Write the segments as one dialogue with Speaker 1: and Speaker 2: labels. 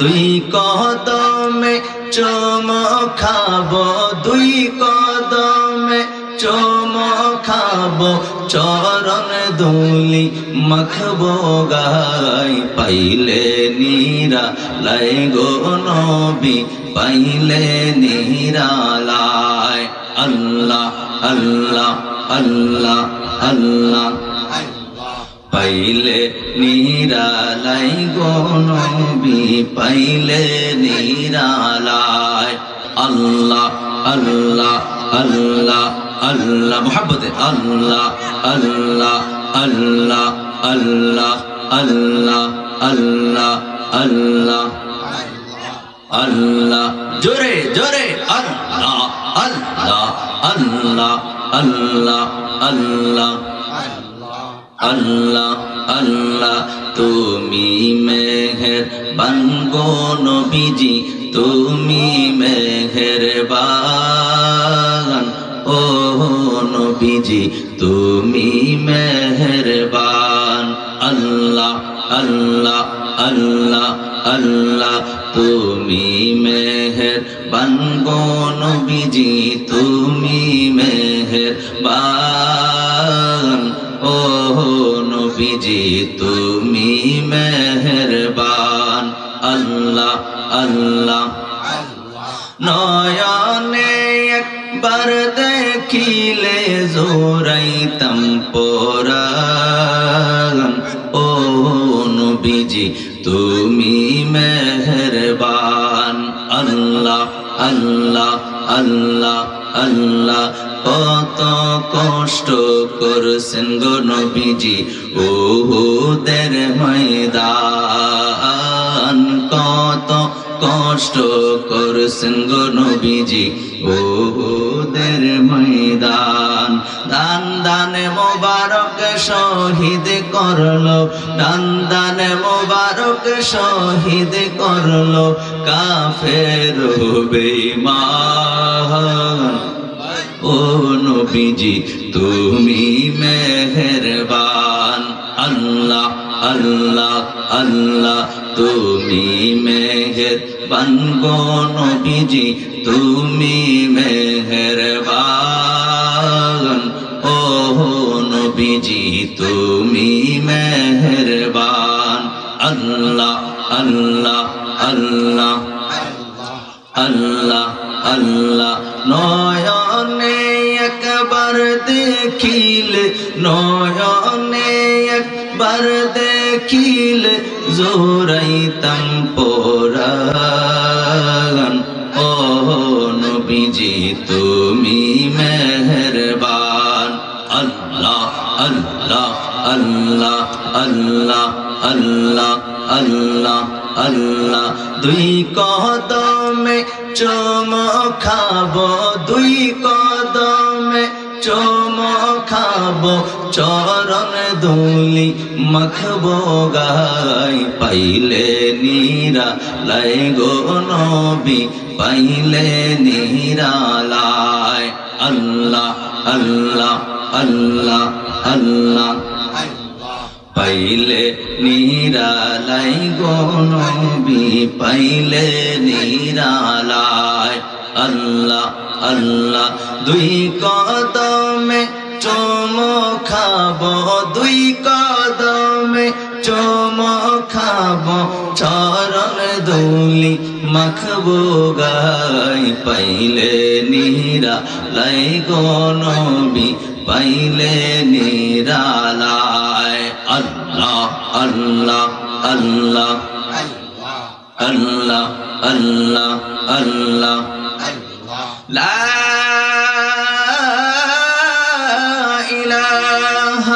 Speaker 1: দুই কদমে চম খাব, দুই কদমে চম খাব, চরণ দুলি মখবো গাই পাইলে নীরা লাই গো নবী, পাইলে নীরা লাই আল্লাহ আল্লাহ আল্লাহ আল্লাহ। পাইলে নিরালাই গনবি পাইলে নিরালাই আল্লাহ আল্লাহ আল্লাহ আল্লাহ মোহাম্মতে আল্লাহ আল্লাহ আল্লাহ আল্লাহ আল্লাহ আল্লাহ আল্লাহ আল্লাহ জোরে জোরে আল্লাহ আল্লাহ আল্লাহ আল্লাহ আল্লাহ আল্লাহ আল্লাহ, তুমি মেহের বানগো নবীজি, তুমি মেহের বান ও নবীজি, তুমি মেহেরবান। আল্লাহ আল্লাহ আল্লাহ আল্লাহ, তুমি মেহের বানগো নবীজি, তুমি মেহের বান নবীজি, তুমি মেহেরবান। আল্লাহ আল্লাহ। নয়নে একবার দেখিলে জোরাইতাম পোরান ও নবীজি, তুমি মেহেরবান। আল্লাহ আল্লাহ আল্লাহ আল্লাহ। কত কষ্ট করছেন গো নবীজি। ও দের ময়দান কত কষ্ট করছেন গো নবীজি। ও দের ময়দান দান দানে মোবারক শহীদ করল, দান দানে মোবারক শহীদ করল, কাফের বেঈমান। ও নবীজি, তুমি মেহেরবান। আল্লাহ আল্লাহ আল্লাহ, তুমি মেহেরবান গো নবীজি, তুমি মেহেরবান। ও নবীজি, তুমি মেহেরবান। আল্লাহ আল্লাহ আল্লাহ আল্লাহ আল্লাহ নয়নে একবার দেখিলে, নয়নে একবার দেখিলে জোরাইতাম পোরাগান ও নবীজি, তুমি মেহেরবান। আল্লাহ আল্লাহ আল্লাহ আল্লাহ আল্লাহ আল্লাহ আল্লাহ, দুই কদমে খাব, দুই কদমে চম খাব, চরণ দুলি মখবো গাই। পাইলে নীরা লাই গো নবী, পাইলে নীরা লাই। আল্লাহ আল্লাহ আল্লাহ আল্লাহ। পাইলে গো গনবি পাইলে নিরালাই আল্লাহ আল্লাহ, দুই কদমে চম খাব দুই কদমে চম খাব চরণ দুলি মাখবো গাই পাইলে নিরা, লাই গনবি পাইলে নিরালায় আল্লাহ আল্লাহ আল্লাহ আল্লাহ আল্লাহ আল্লাহ لا إله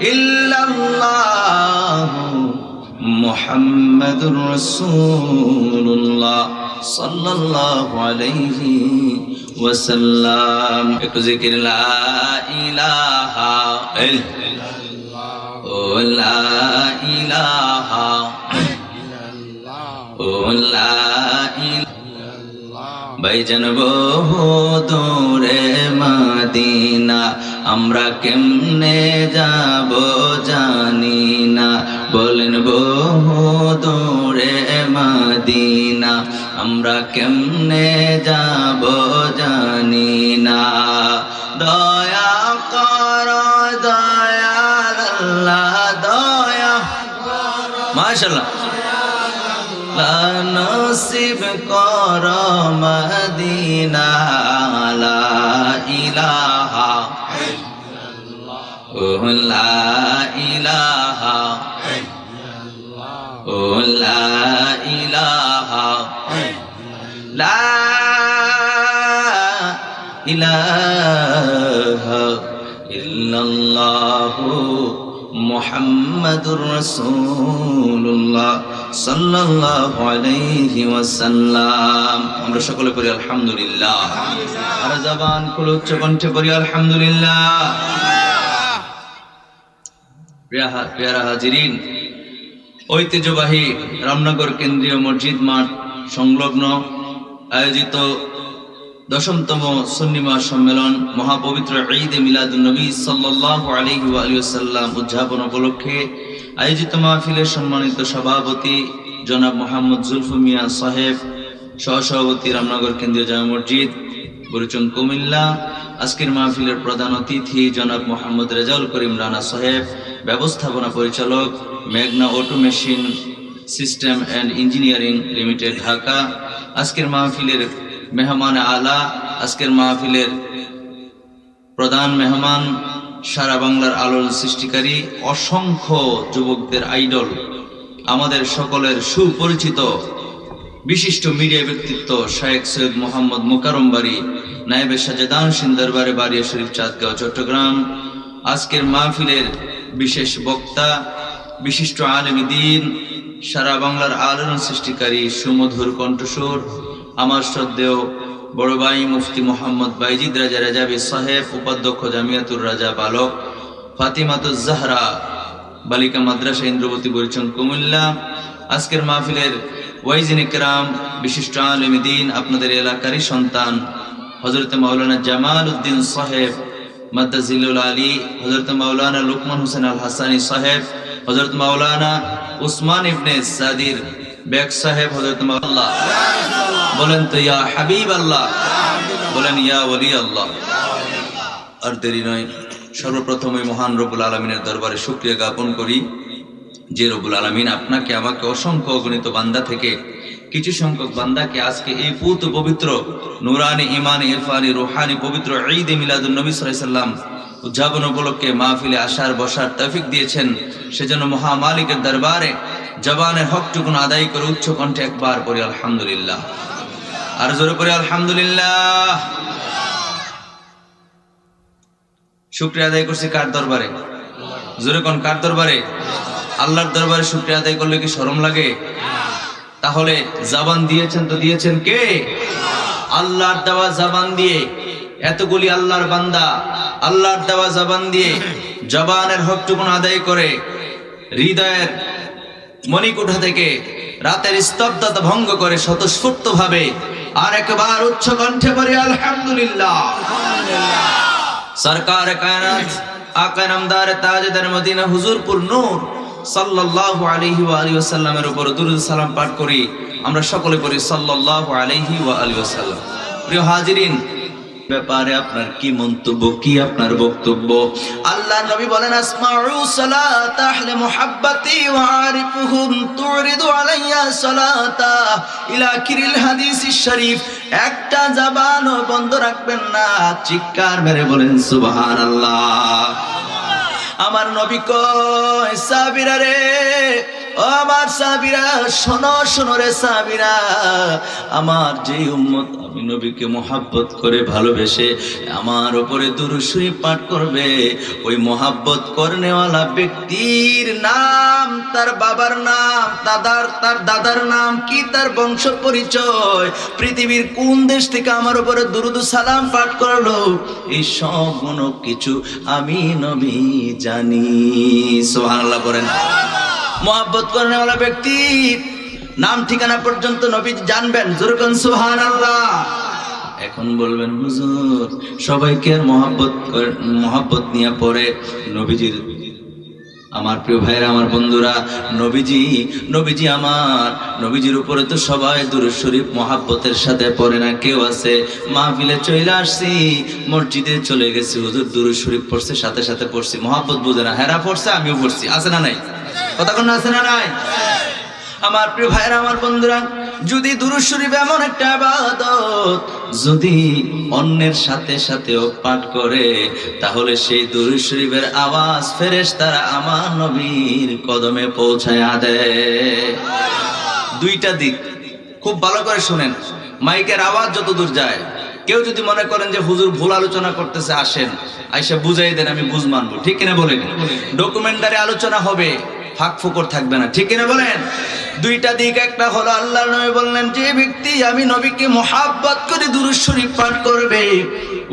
Speaker 1: إلا الله محمد رسول الله صلى الله عليه وسلم. اكتب لا إله إلا الله لا إله إلا الله ভাইজান বহু দূরে মাদিনা। আমরা কেমনে যাব জানি না। বলেন বহু দূরে মদিনা। আমরা কেমনে যাব জানি না। দয়া কর, দয়াল দয়া। মাশাল্লাহ নসিব কর মদিনা লা ইলাহা লা ইলাহা লা ইলাহা লা ইলাহা মুহাম্মাদুর রাসূলুল্লাহ সাল্লাল্লাহু আলাইহি ওয়াসাল্লাম। আমরা সকলে পড়ি আলহামদুলিল্লাহ। আর জবান খুলে উচ্চ কণ্ঠে পড়ি আলহামদুলিল্লাহ। প্রিয়ারা হাজিরিন, ঐতিহ্যবাহী রামনগর কেন্দ্রীয় মসজিদ মাঠ সংলগ্ন, আয়োজিত দশমতম সন্নিমা সম্মেলন মহাপবিত্র ঈদ মিলাদুন নবী সাল্লাল্লাহু আলাইহি ওয়া আলিহি ওয়াসাল্লাম উদযাপন উপলক্ষে আয়োজিত মাহফিলের সম্মানিত সভাপতি জনাব মোহাম্মদ জুলফু মিয়া সাহেব, সহসভাপতি রামনগর কেন্দ্রীয় জামা মসজিদ বরুচন কুমিল্লা, আজকের মাহফিলের প্রধান অতিথি জনাব মোহাম্মদ রেজাউল করিম রানা সাহেব, ব্যবস্থাপনা পরিচালক মেঘনা auto machine system and engineering limited Dhaka. আজকের মাহফিলের মেহমান আলা, আজকের মাহফিলের প্রধান মেহমান, সারা বাংলার আলোর সৃষ্টিকারী অসংখ্য যুবকদের আইডল, আমাদের সকলের সুপরিচিত বিশিষ্ট মিডিয়া ব্যক্তিত্ব শায়েখ সৈয়দ মোহাম্মদ মোকারম বাড়ি নায়েবে সাজেদান সিন্দারবারে বাড়িয়া শরীফ চাঁদগাঁও, চট্টগ্রাম। আজকের মাহফিলের বিশেষ বক্তা, বিশিষ্ট আলমী দিন, সারা বাংলার আলোড়ন সৃষ্টিকারী সুমধুর কণ্ঠস্বর আমার শ্রদ্ধেয় বড় ভাই মুফতি মোহাম্মদ বাইজিদ রাজা রাজাবি সাহেব, উপাধ্যক্ষ জামিয়াতুর রাজা বালক ফাতিমাতুজ জাহরা, বালিকা মাদ্রাসা ইন্দ্রবতী বরিচন কুমিল্লা। আজকের মাহফিলের ওয়াইজিন ইকরাম বিশিষ্ট আলম দিন, আপনাদের এলাকারই সন্তান হজরত মাওলানা জামাল উদ্দিন সাহেব মাদ্দাজিলুল আলী হজরত মাওলানা লুকমান হোসেন আল হাসানি সাহেব হজরত মাওলানা উসমান ইবনে সাদির বেগ সাহেব হজরত আল্লাহ বলেন তো, ইয়া হাবিব আল্লাহ বলেন, ইয়া ওলি আল্লাহ আর দেরি নয়, সর্বপ্রথম ওই মহান রবুল আলমিনের দরবারে শুক্রিয়া জ্ঞাপন করি যে রবুল আলমিন আপনাকে, আমাকে অসংখ্য অগণিত বান্দা থেকে, কিছু সংখ্যক বান্দাকে আজকে এই পুত পবিত্র, নুরানি ইমানি ইরফানি, রুহানি, পবিত্র ঈদ মিলাদুল নবী সাল্লাম উদযাপন উপলক্ষে মাহফিলে আসার, বসার তৌফিক দিয়েছেন। সেজন্য মহামালিকের দরবারে জবানের হকটুকুন আদায় করে উচ্চ কণ্ঠে একবার পড়ি, আলহামদুলিল্লাহ। আর জোরে পড়ি, আলহামদুলিল্লাহ। শুক্রিয়া আদায় করছি কার দরবারে? জোরে কোন, কার দরবারে? আল্লাহর দরবারে শুক্রিয়া আদায় করলে কি শরম লাগে? তাহলে জাবান দিয়েছেন তো দিয়েছেন কে? আল্লাহর দেওয়া জাবান দিয়ে, এতগুলি আল্লাহর বান্দা আল্লাহর দেওয়া জাবান দিয়ে জবানের হকটুকুন আদায় করে, হৃদয়ের মণিকুঠা থেকে রাতের স্তব্ধতা ভঙ্গ করে স্বতঃস্ফূর্ত ভাবে আর একবার উচ্চ কণ্ঠে পড়ে আলহামদুলিল্লাহ। সরকার কায়নাত আকা নামদার তাজদার মদিনা, হুজুরপুর নূর, সাল্লাল্লাহু আলাইহি ওয়া আলিহি ওয়াসাল্লামের উপর দুরূদ সালাম পাঠ করি। আমরা সকলে পড়ি, সাল্লাল্লাহু আলাইহি ওয়া আলিহি ওয়াসাল্লাম। প্রিয় হাজিরিন ব্যাপারে আপনার কি মন্তব্য, কি আপনার বক্তব্য? আল্লাহ নবী বলেন, আসমাউ সালাত আহলে মুহাব্বতি ওয়া আরিফুহুম তুরিদু আলাইয়া সালাতা ইলা কিরিল হাদিস শরীফ। একটা জবান বন্ধ রাখবেন না, চিৎকার মেরে বলেন, সুবহানাল্লাহ। আমার নবী কয়, সাবিরা আমার সাবিরা শোনো শোনো রে সাবিরা আমার যে উম্মত, আমি নবীকে মোহাব্বত করে ভালোবেসে আমার উপরে দুরুসুরি পাঠ করবে। ওই মোহাব্বত করনেওয়ালা ব্যক্তির নাম, তার বাবার নাম, দাদার, তার দাদার নাম, কি তার বংশ পরিচয়, পৃথিবীর কোন দেশ থেকে আমার উপরে দুরুদ সালাম পাঠ করল, এই সব কিছু আমি নবী জানি। সোহানাল্লাহ করেন মোহাব্বত করেনেওয়ালা ব্যক্তি। নাম ঠিকানা পর্যন্ত নবী জানবেন। জুরকন সুহান এখন বলবেন, হুজুর, সবাইকে মহাব্বত মহাব্বত নিয়ে পড়ে নবীজির আমার প্রিয় ভাইরা আমার বন্ধুরা, নবীজি নবীজি আমার। নবীজির উপরে তো সবাই দুরুদ শরীফ মহাব্বতের সাথে পড়ে না, কেউ আছে। মাহফিলে চলে আসছি, মসজিদে চলে গেছি। হুজুর দুরুদ শরীফ পড়ছে, সাথে সাথে পড়ছি। মহাব্বত বুঝে না, হেরা পড়ছে, আমিও পড়ছি, আছে না নাই? কথা কোন আছে না নাই? আমার প্রিয় ভাইরা আমার বন্ধুরা যদি দুরুদ শরীফ এমন একটা আবাদত যদি অন্যের সাথে সাথেও পাঠ করে তাহলে সেই দুরুদ শরীফের আওয়াজ ফেরেশ তারা আমার নবীর কদমে পৌঁছায় দেয়। দুইটা দিক। খুব ভালো করে শুনেন। মাইকের আওয়াজ যত দূর যায়। কেউ যদি মনে করেন যে হুজুর ভুল আলোচনা করতেছে আসেন। আইসা বুঝাই দেন আমি বুঝ মানবো। ঠিক কিনা বলেন? ডকুমেন্টারি আলোচনা হবে। ফাঁক ফুকর থাকবে না। ঠিক কিনা বলেন? দুইটা দিক, একটা হলো আল্লাহ নবী বললেন, যে ব্যক্তি, আমি নবীকে মোহাব্বত করে দুরুদ শরীফ পাঠ করবে,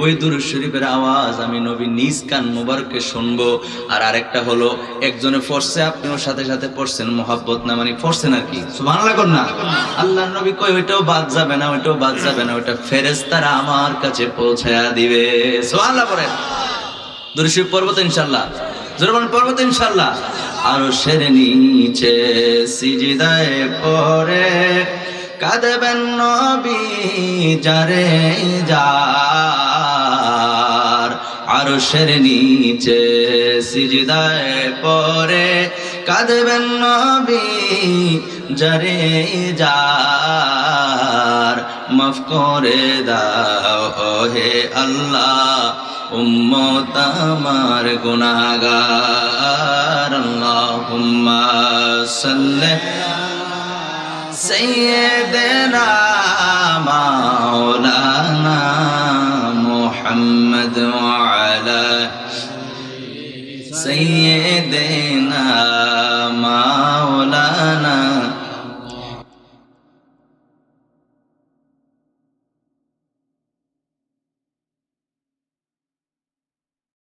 Speaker 1: ওই দুরুদ শরীফের আওয়াজ আমি নবী নিজ কান মোবারকে শুনব। আর আরেকটা হলো, একজনে পড়ছে, আপনিও সাথে সাথে পড়ছেন, মোহাব্বত না মানে পড়ছেন আর কি কর না। আল্লাহ নবী কই ওইটাও বাদ যাবে না, ওইটাও বাদ যাবে না, ওইটা ফেরেশতারা আমার কাছে পৌঁছায়া দিবে। সুবহানাল্লাহ পড়েন দুরুদ শরীফ পড়ব তো ইনশাআল্লাহ। জোরে বলেন সেরে নিচে সিজিদায় পরে কাঁদবেন নবী যারে যার। আরও সেরে নিচে সিজিদায় পরে কাঁদবেন নবী যারে যার। মাফ করে দাও ওহে আল্লাহ উম্মত আমার গুনাগার আল্লাহুম্মা সাল্লি সাইয়্যিদিনা মাওলানা মুহাম্মদ ওয়া আলা সাইয়্যিদিনা